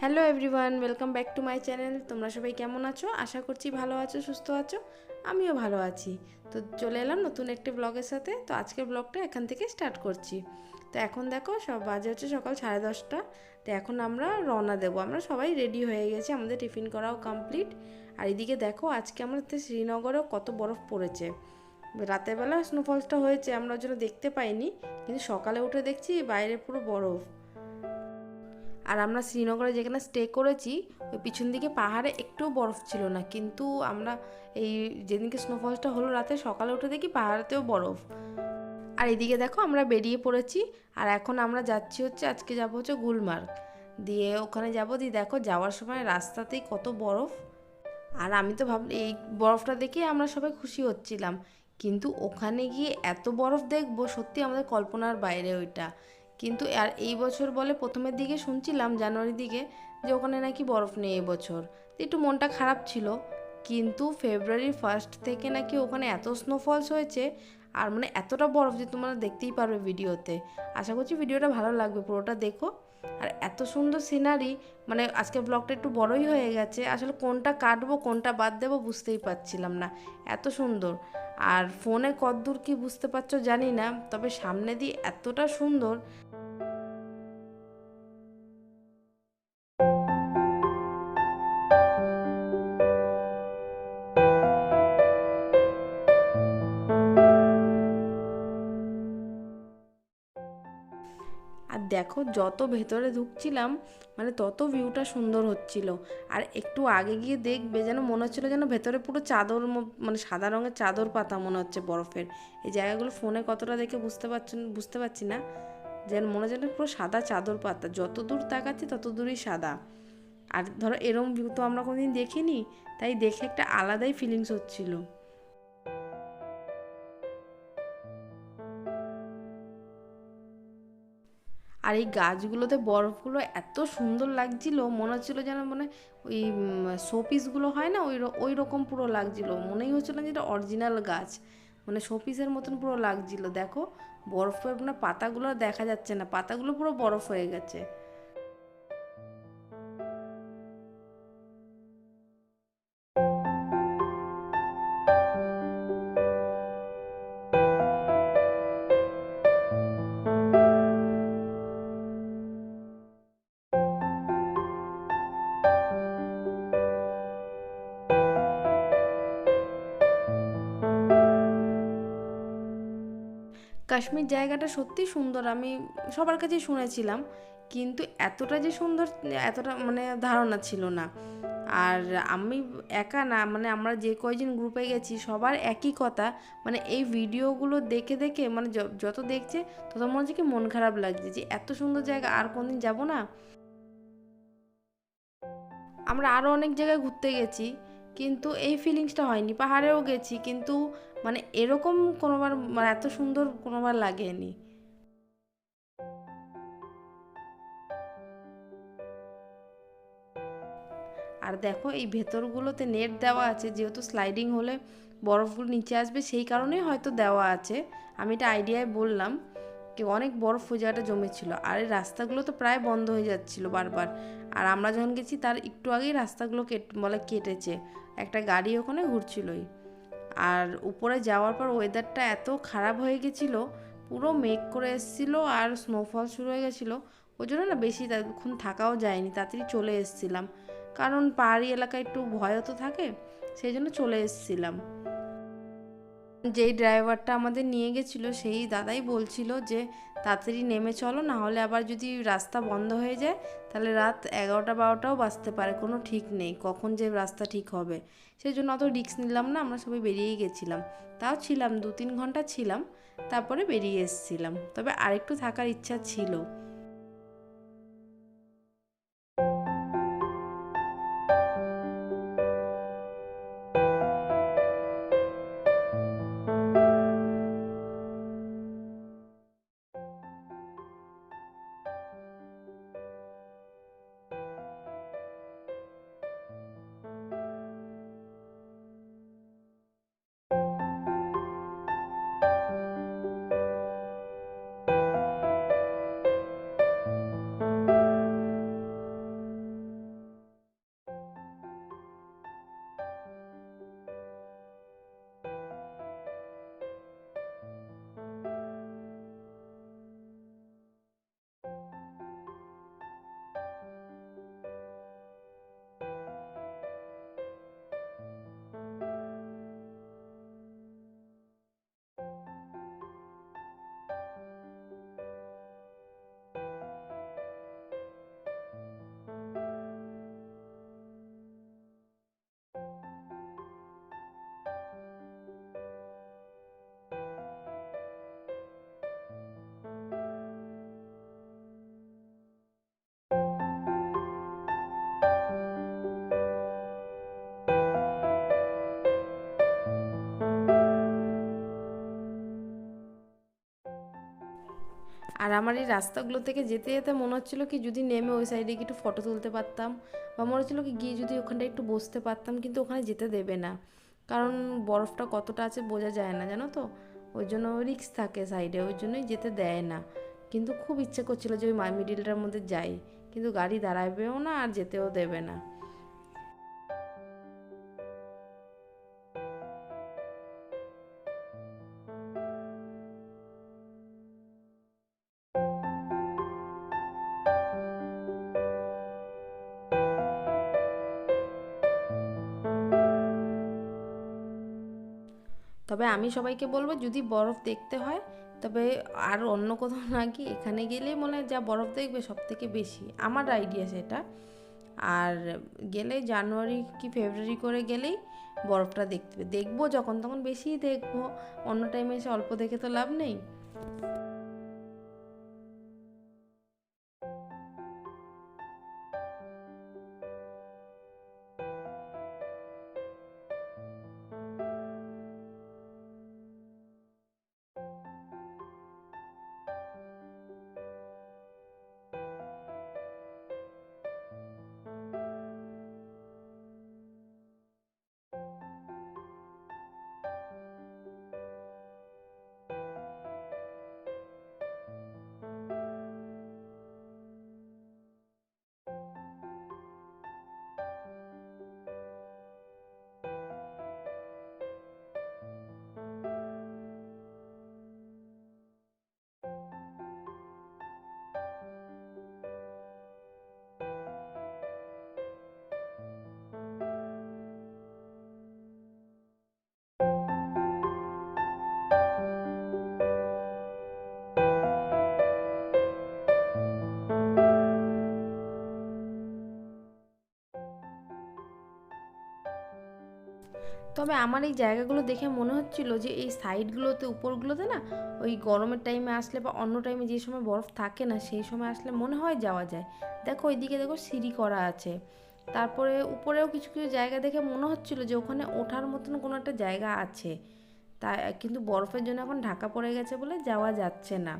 Hello everyone, welcome back to my channel. তোমরা সবাই কেমন আছো? আশা করছি ভালো আছো, সুস্থ আছো। আমিও ভালো আছি। তো চলে এলাম নতুন একটি ব্লগের সাথে। তো আজকের ব্লগটা এখান থেকে স্টার্ট করছি। তো এখন দেখো, সব বাজে হচ্ছে সকাল সাড়ে দশটা। তো এখন আমরা রওনা দেবো। আমরা সবাই রেডি হয়ে গেছি, আমাদের টিফিন করাও কমপ্লিট আর এদিকে দেখো, আজকে আমাদের শ্রীনগরেও কত বরফ পড়েছে। রাতের বেলা স্নোফলসটা হয়েছে, আমরা জন্য দেখতে পাইনি। কিন্তু সকালে উঠে দেখছি বাইরে পুরো বরফ। আর আমরা শ্রীনগরে যেখানে স্টে করেছি, ওই পিছন দিকে পাহাড়ে একটুও বরফ ছিল না। কিন্তু আমরা এই যেদিনকে স্নোফলসটা হলো রাতে, সকালে উঠে দেখি পাহাড়েতেও বরফ। আর এদিকে দেখো আমরা বেরিয়ে পড়েছি, আর এখন আমরা যাচ্ছি হচ্ছে, আজকে যাব হচ্ছে গুলমার্গ। দিয়ে ওখানে যাব, দিয়ে দেখো যাওয়ার সময় রাস্তাতেই কত বরফ। আর আমি তো ভাব, এই বরফটা দেখে আমরা সবাই খুশি হচ্ছিলাম। কিন্তু ওখানে গিয়ে এত বরফ দেখব, সত্যি আমাদের কল্পনার বাইরে ওইটা। কিন্তু আর এই বছর বলে প্রথমের দিকে শুনছিলাম জানুয়ারির দিকে যে ওখানে নাকি বরফ নেই এবছর একটু মনটা খারাপ ছিল। কিন্তু ফেব্রুয়ারির ফার্স্ট থেকে নাকি ওখানে এত স্নোফলস হয়েছে, আর মানে এতটা বরফ যে তোমরা দেখতেই পারবে ভিডিওতে। আশা করছি ভিডিওটা ভালো লাগবে, পুরোটা দেখো। আর এত সুন্দর সিনারি মানে আজকে ব্লগটা একটু বড়ই হয়ে গেছে, আসলে কোনটা কাটবো, কোনটা বাদ দেবো বুঝতেই পারছিলাম না। এত সুন্দর। আর ফোনে কতদূর কি বুঝতে পারছ জানি না, তবে সামনে দিয়ে এতটা সুন্দর। দেখো, যত ভেতরে ঢুকছিলাম মানে তত ভিউটা সুন্দর হচ্ছিল। আর একটু আগে গিয়ে দেখবে যেন মনে হচ্ছিল যেন ভেতরে পুরো চাদর মানে সাদা রঙের চাদর পাতা মনে হচ্ছে বরফের। এই জায়গাগুলো ফোনে কতটা দেখে বুঝতে পারছি বুঝতে পারছি না? যেন মনে হচ্ছে পুরো সাদা চাদর পাতা। যত দূর তাকাচ্ছি, তত দূরই সাদা। আর ধরো এরম ভিউ তো আমরা কোনোদিন দেখিনি, তাই দেখে একটা আলাদাই ফিলিংস হচ্ছিল। আর এই গাছগুলোতে বরফগুলো এত সুন্দর লাগছিল, মনে হচ্ছিল যেন মানে ওই শোপিসগুলো হয় না, ওই ওই রকম পুরো লাগছিল। মনেই হচ্ছিল না যেটা অরিজিনাল গাছ। মানে শোপিসের মতন পুরো লাগছিল। দেখো বরফের মানে পাতাগুলো দেখা যাচ্ছে না, পাতাগুলো পুরো বরফ হয়ে গেছে। কাশ্মীর জায়গাটা সত্যি সুন্দর, আমি সবার কাছে শুনেছিলাম। কিন্তু এতটা যে সুন্দর, এতটা মানে ধারণা ছিল না। আর আমি একা না মানে আমরা যে কয়জন গ্রুপে গেছি, সবার একই কথা মানে এই ভিডিওগুলো দেখে দেখে মানে যত দেখছে, তত মনে হচ্ছে কি মন খারাপ লাগছে যে এত সুন্দর জায়গা, আর কোনদিন যাব না? আমরা আরও অনেক জায়গায় ঘুরতে গেছি, কিন্তু এই ফিলিংসটা হয়নি। পাহাড়েও গেছি, কিন্তু মানে এরকম কোনোবার মানে এত সুন্দর কোনোবার লাগেনি। আর দেখো, এই ভেতরগুলোতে নেট দেওয়া আছে, যেহেতু স্লাইডিং হলে বরফগুলো নিচে আসবে, সেই কারণেই হয়তো দেওয়া আছে। আমি এটা আইডিয়ায় বললাম কি, অনেক বরফ ওই জায়গাটা জমেছিল, আর এই রাস্তাগুলো তো প্রায় বন্ধ হয়ে যাচ্ছিল বারবার। আর আমরা যখন গেছি, তার একটু আগেই রাস্তাগুলো কেট বলে কেটেছে। একটা গাড়ি ওখানে ঘুরছিলই। আর উপরে যাওয়ার পর ওয়েদারটা এত খারাপ হয়ে গেছিল, পুরো মেঘ করে এসেছিল আর স্নোফল শুরু হয়ে গেছিল। ওই জন্য না বেশি তখন থাকাও যায়নি, তাড়াতাড়ি চলে এসেছিলাম। কারণ পাহাড়ি এলাকায় একটু ভয়ও তো থাকে, সেই জন্য চলে এসেছিলাম। যেই ড্রাইভারটা আমাদের নিয়ে গেছিল, সেই দাদাই বলছিল যে, তাড়াতাড়ি নেমে চলো না হলে আবার যদি রাস্তা বন্ধ হয়ে যায়, তাহলে রাত এগারোটা বারোটাও বাজতে পারে, কোনো ঠিক নেই, কখন যে রাস্তা ঠিক হবে। সেই জন্য অত রিক্স নিলাম না, আমরা সবাই বেরিয়েই গেছিলাম। তাও ছিলাম দু তিন ঘণ্টা ছিলাম, তারপরে বেরিয়ে এসেছিলাম। তবে আরেকটু থাকার ইচ্ছা ছিল। আর আমার এই রাস্তাগুলো থেকে যেতে যেতে মনে হচ্ছিল কি যদি নেমে ওই সাইডে গিয়ে একটু ফটো তুলতে পারতাম বা মনে হচ্ছিল কি গিয়ে যদি ওখানটা একটু বসতে পারতাম কিন্তু ওখানে যেতে দেবে না। কারণ বরফটা কতটা আছে বোঝা যায় না, জানো তো? ওই জন্য রিক্স থাকে সাইডে ওই জন্যই যেতে দেয় না। কিন্তু খুব ইচ্ছে করছিল যে ওই মিডিলটার মধ্যে যাই। কিন্তু গাড়ি দাঁড়াবেও না আর যেতেও দেবে না। তবে আমি সবাইকে বলব, যদি বরফ দেখতে হয়, তবে আর অন্য কোথাও না কি এখানে গেলেই মনে হয় যা বরফ দেখবে সব থেকে বেশি। আমার আইডিয়া সেটা। আর গেলে জানুয়ারি কি ফেব্রুয়ারি করে গেলেই বরফটা দেখতে, দেখব যখন তখন বেশিই দেখব। অন্য টাইমে এসে অল্প দেখে তো লাভ নেই। তবে আমার এই জায়গাগুলো দেখে মনে হচ্ছিল যে এই সাইডগুলোতে, উপরগুলোতে না ওই গরমের টাইমে আসলে বা অন্য টাইমে যে সময় বরফ থাকে না, সেই সময় আসলে মনে হয় যাওয়া যায়। দেখো ওইদিকে দেখো সিঁড়ি করা আছে। তারপরে উপরেও কিছু কিছু জায়গা দেখে মনে হচ্ছিল যে ওখানে ওঠার মতন কোনো একটা জায়গা আছে। তা কিন্তু বরফের জন্য এখন ঢাকা পড়ে গেছে বলে যাওয়া যাচ্ছে না।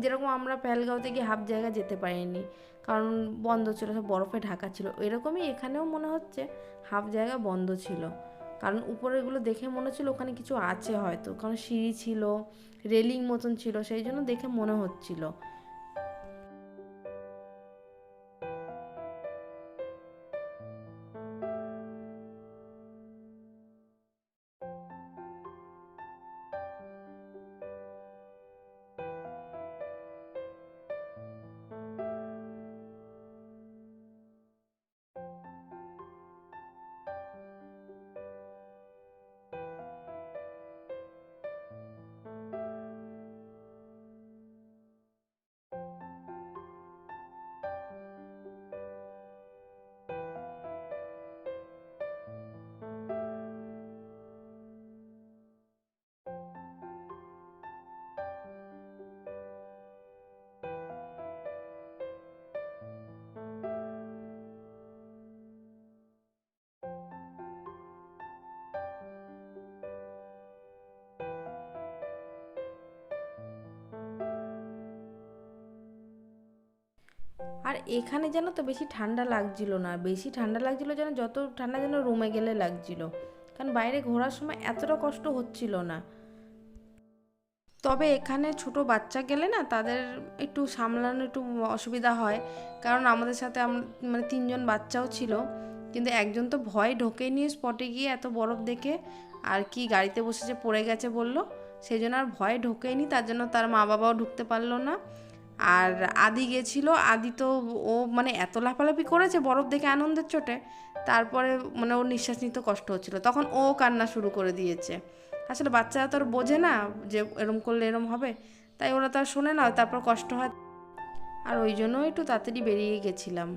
যেরকম আমরা পেহেলগাঁওতে গিয়ে হাফ জায়গা যেতে পারিনি, কারণ বন্ধ ছিল, সব বরফে ঢাকা ছিল। এরকমই এখানেও মনে হচ্ছে হাফ জায়গা বন্ধ ছিল। কারণ উপরেগুলো দেখে মনে হচ্ছিল ওখানে কিছু আছে হয়তো। কারণ সিঁড়ি ছিল রেলিং মতন ছিল, সেই জন্য দেখে মনে হচ্ছিল। আর এখানে যেন তো বেশি ঠান্ডা লাগছিল না, বেশি ঠান্ডা লাগছিল যেন যত ঠান্ডা যেন রুমে গেলে লাগছিল। কারণ বাইরে ঘোরার সময় এতটা কষ্ট হচ্ছিল না। তবে এখানে ছোট বাচ্চা গেলে না তাদের একটু সামলানো একটু অসুবিধা হয়। কারণ আমাদের সাথে মানে তিনজন বাচ্চাও ছিল। কিন্তু একজন তো ভয় ঢোকে নিয়ে স্পটে গিয়ে এত বরফ দেখে। আর কি গাড়িতে বসে যে পড়ে গেছে বলল। সেই জন্য আর ভয় ঢোকেনি তার জন্য তার মা বাবাও ঢুকতে পারল না। আর আদি গেছিল, আদি তো ও মানে এত লাফালাফি করেছে বরফ দেখে আনন্দের চোটে, তারপরে মানে ওর নিঃশ্বাস নিতে কষ্ট হচ্ছিল। তখন ও কান্না শুরু করে দিয়েছে। আসলে বাচ্চারা তো আর বোঝে না যে এরম করলে এরম হবে, তাই ওরা তো আর শোনে না, তারপর কষ্ট হয়। আর ওই জন্য একটু তাড়াতাড়ি বেরিয়ে গেছিলাম।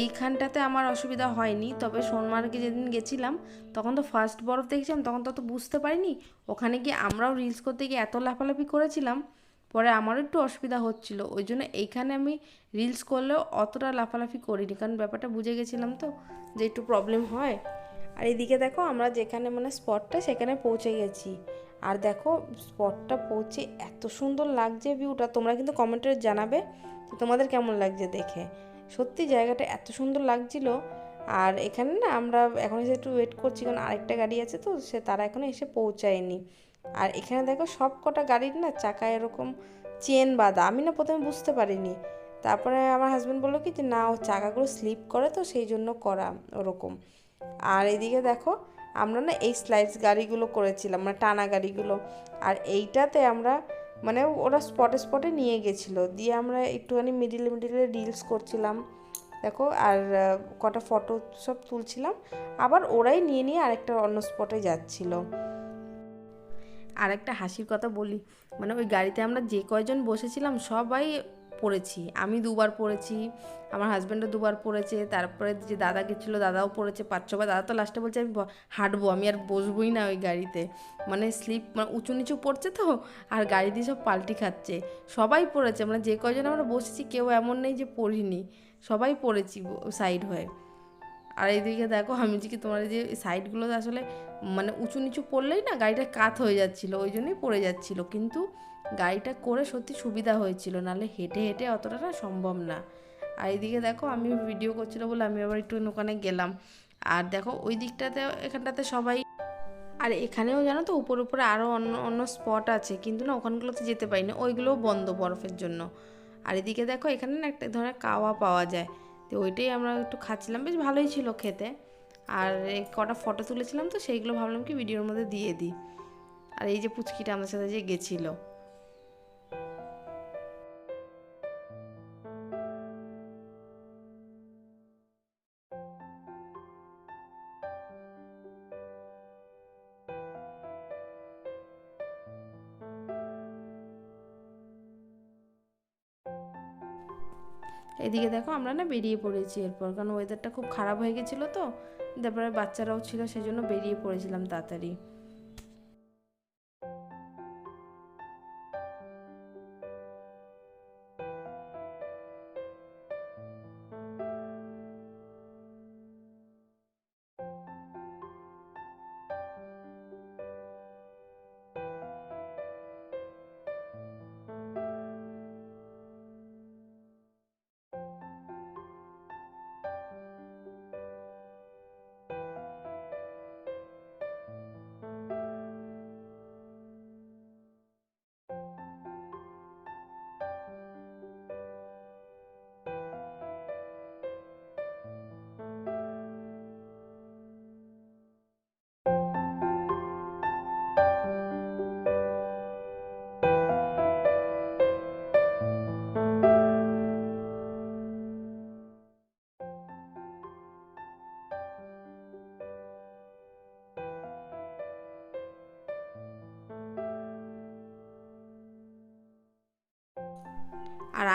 এইখানটাতে আমার অসুবিধা হয়নি, তবে সোনমার্গে যেদিন গেছিলাম, তখন তো ফার্স্ট বরফ দেখছিলাম, তখন তো বুঝতে পারিনি। ওখানে গিয়ে আমরাও রিলস করতে গিয়ে এত লাফালাফি করেছিলাম পরে আমারও একটু অসুবিধা হচ্ছিল। ওই জন্য এইখানে আমি রিলস করলেও অতটা লাফালাফি করিনি। কারণ ব্যাপারটা বুঝে গেছিলাম তো যে একটু প্রবলেম হয়। আর এদিকে দেখো আমরা যেখানে মানে স্পটটা সেখানে পৌঁছে গেছি। আর দেখো স্পটটা পৌঁছে এত সুন্দর লাগছে ভিউটা তোমরা কিন্তু কমেন্টে জানাবে যে তোমাদের কেমন লাগছে দেখে। সত্যি জায়গাটা এত সুন্দর লাগছিল। আর এখানে না আমরা এখন এসে একটু ওয়েট করছি। কারণ আরেকটা গাড়ি আছে তো, সে তারা এখনও এসে পৌঁছায়নি। আর এখানে দেখো সব কটা গাড়ির না চাকা এরকম চেন বাঁধা। আমি না প্রথমে বুঝতে পারিনি। তারপরে আমার হাজব্যান্ড বলল কি যে, না, ও চাকাগুলো স্লিপ করে তো সেই জন্য করা ওরকম। আর এদিকে দেখো, আমরা না এই স্লাইডস গাড়িগুলো করেছিলাম মানে টানা গাড়িগুলো। আর এইটাতে আমরা মানে ওরা স্পটে স্পটে নিয়ে গেছিল। দিয়ে আমরা একটুখানি মিডিলে মিডিলে রিলস করছিলাম। দেখো, আর, কটা ফটো সব তুলছিলাম। আবার ওরাই নিয়ে নিয়ে আরেকটা অন্য স্পটে যাচ্ছিল। আর একটা হাসির কথা বলি। মানে ওই গাড়িতে আমরা যে কয়জন বসেছিলাম সবাই পড়েছি। আমি দুবার পড়েছি, আমার হাজব্যান্ডও দুবার পড়েছে, তারপরে যে দাদা গেছিল দাদাও পড়েছে, পাঁচ ছবার। দাদা তো লাস্টে বলছে, আমি হাঁটবো, আমি আর বসবোই না ওই গাড়িতে। মানে স্লিপ মানে উঁচু নিচু পড়ছে তো, আর গাড়ি দিয়ে সব পাল্টি খাচ্ছে। সবাই পড়েছে মানে যে কয়জন আমরা বসেছি, কেউ এমন নেই যে পড়িনি। সবাই পড়েছি সাইড হয়ে। আর এইদিকে দেখো, আমি যে কি তোমার যে সাইডগুলো আসলে মানে উঁচু নিচু পড়লেই না গাড়িটা কাত হয়ে যাচ্ছিল, ওই জন্যই পড়ে যাচ্ছিল। কিন্তু গাড়িটা করে সত্যি সুবিধা হয়েছিল, নাহলে হেঁটে হেঁটে অতটা না সম্ভব না। আর এইদিকে দেখো, আমি ভিডিও করছিল বলে আমি আবার একটু ওখানে গেলাম। আর দেখো, ওই দিকটাতে, এখানটাতে সবাই আর এখানেও জানো তো, উপর উপরে আরও অন্য অন্য স্পট আছে। কিন্তু না, ওখানগুলোতে যেতে পারি না ওইগুলোও বন্ধ বরফের জন্য। আর এদিকে দেখো, এখানে না একটা ধরনের কাওয়া পাওয়া যায়। তো ওইটাই আমরা একটু খাচ্ছিলাম। বেশ ভালোই ছিল খেতে। আর এই কটা ফটো তুলেছিলাম তো, সেইগুলো ভাবলাম কি ভিডিওর মধ্যে দিয়ে দিই। আর এই যে পুচকিটা আমাদের সাথে যে গেছিল। এদিকে দেখো আমরা না বেরিয়ে পড়েছি এরপর, কারণ ওয়েদারটা খুব খারাপ হয়ে গেছিল তো, তারপরে বাচ্চারাও ছিল সেই জন্য বেরিয়ে পড়েছিলাম তাড়াতাড়ি।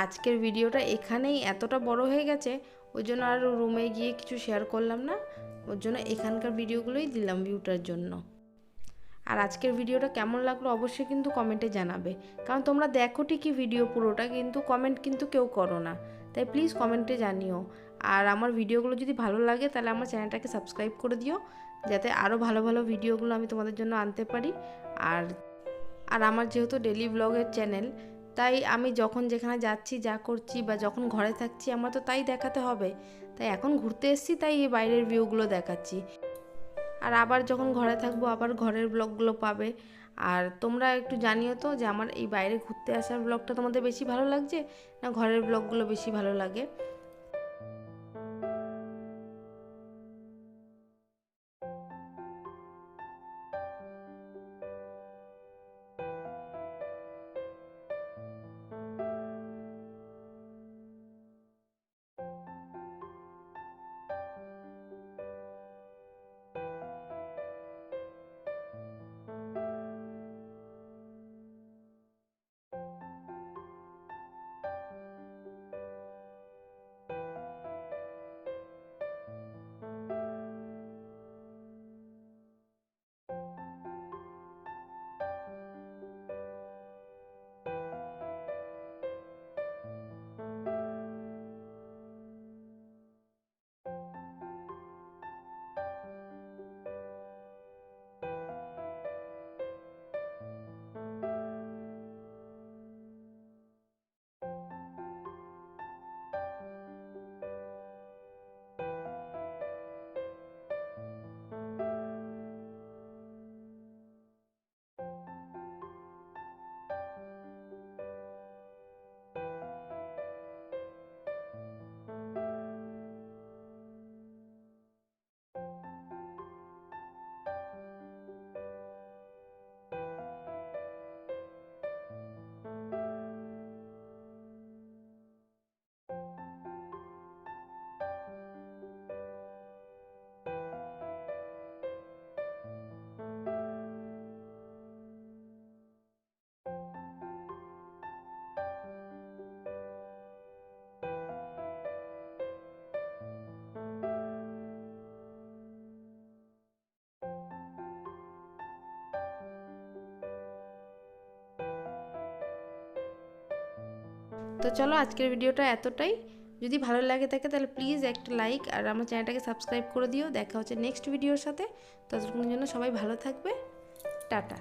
আজকের ভিডিওটা এখানেই এতটা বড় হয়ে গেছে, ওই জন্য আর রুমে গিয়ে কিছু শেয়ার করলাম না, ওর জন্য এখানকার ভিডিওগুলোই দিলাম ভিউটার জন্য। আর আজকের ভিডিওটা কেমন লাগল অবশ্যই কিন্তু কমেন্টে জানাবে, কারণ তোমরা দেখো ঠিকই ভিডিও পুরোটা, কিন্তু কমেন্ট কিন্তু কেউ করো না, তাই প্লিজ কমেন্টে জানিও। আর আমার ভিডিওগুলো যদি ভালো লাগে, তাহলে আমার চ্যানেলটাকে সাবস্ক্রাইব করে দিও, যাতে আরও ভালো ভালো ভিডিওগুলো আমি তোমাদের জন্য আনতে পারি। আর আর আমার যেহেতু ডেলি ব্লগের চ্যানেল তাই আমি যখন যেখানে যাচ্ছি, যা করছি বা যখন ঘরে থাকছি, আমার তো তাই দেখাতে হবে। তাই এখন ঘুরতে এসেছি, তাই এই বাইরের ভিউগুলো দেখাচ্ছি। আর আবার যখন ঘরে থাকব, আবার ঘরের ব্লগগুলো পাবে। আর তোমরা একটু জানিও তো যে আমার এই বাইরে ঘুরতে আসার ব্লগটা তোমাদের বেশি ভালো লাগছে, না ঘরের ব্লগগুলো বেশি ভালো লাগে? তো চলো আজকের ভিডিওটা এতটাই। যদি ভালো লাগে থাকে তাহলে প্লিজ একটা লাইক আর আমার চ্যানেলটাকে সাবস্ক্রাইব করে দিও। দেখা হচ্ছে নেক্সট ভিডিওর সাথে। ততক্ষণের জন্য সবাই ভালো থাকবে। টাটা।